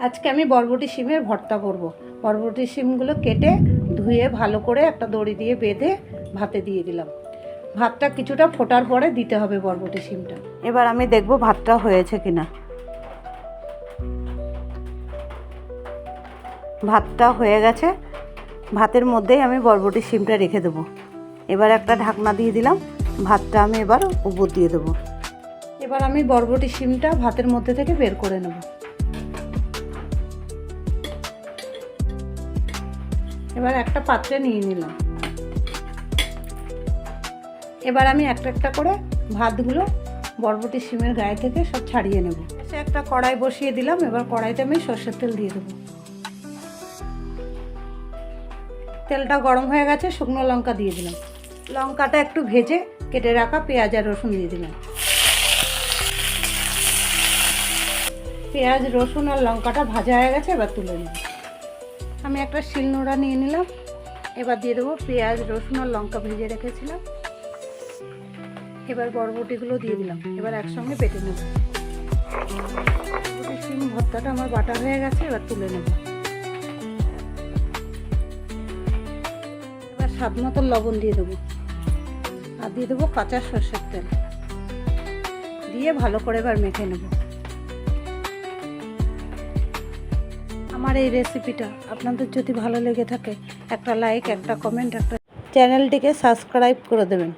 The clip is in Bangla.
আজকে আমি বরবটি শিমের ভর্তা করব। বরবটি শিমগুলো কেটে ধুয়ে ভালো করে একটা দড়ি দিয়ে বেঁধে ভাতে দিয়ে দিলাম। ভাতটা কিছুটা ফোটার পরে দিতে হবে বরবটি শিমটা এবার আমি দেখব ভাতটা হয়েছে কিনা। ভাতটা হয়ে গেছে। ভাতের মধ্যেই আমি বরবটি শিমটা রেখে দেবো। এবার একটা ঢাকনা দিয়ে দিলাম। ভাতটা আমি এবার উপর দিয়ে দেবো। এবার আমি বরবটি শিমটা ভাতের মধ্যে থেকে বের করে নেব। এবার একটা পাত্রে নিয়ে নিলাম। এবার আমি একটা একটা করে ভাতগুলো বরবটি শিমের গায়ে থেকে সব ছাড়িয়ে নেব। সে একটা কড়াই বসিয়ে দিলাম, এবার কড়াইতে আমি সর্ষের তেল দিয়ে দেবো। তেলটা গরম হয়ে গেছে, শুকনো লঙ্কা দিয়ে দিলাম। লঙ্কাটা একটু ভেজে কেটে রাখা পেঁয়াজ আর রসুন দিয়ে দিলাম। পেঁয়াজ, রসুন আর লঙ্কাটা ভাজা হয়ে গেছে, এবার তুলে নেব আমি একটা শিলনোড়া নিয়ে নিলাম। এবার দিয়ে দেবো পেঁয়াজ, রসুন আর লঙ্কা ভেজে রেখেছিলাম। এবার বরবটিগুলো দিয়ে দিলাম। এবার একসঙ্গে বেটে নেব। ভর্তাটা আমার বাটা হয়ে গেছে, এবার তুলে নেব। এবার স্বাদ মতো লবণ দিয়ে দেবো। আর দিয়ে দেবো কাঁচা সর্ষের তেল। দিয়ে ভালো করে এবার মেখে নেব। আমার এই রেসিপিটা আপনাদের যদি ভালো লেগে থাকে, একটা লাইক একটা কমেন্ট একটা চ্যানেলটিকে সাবস্ক্রাইব করে দেবেন।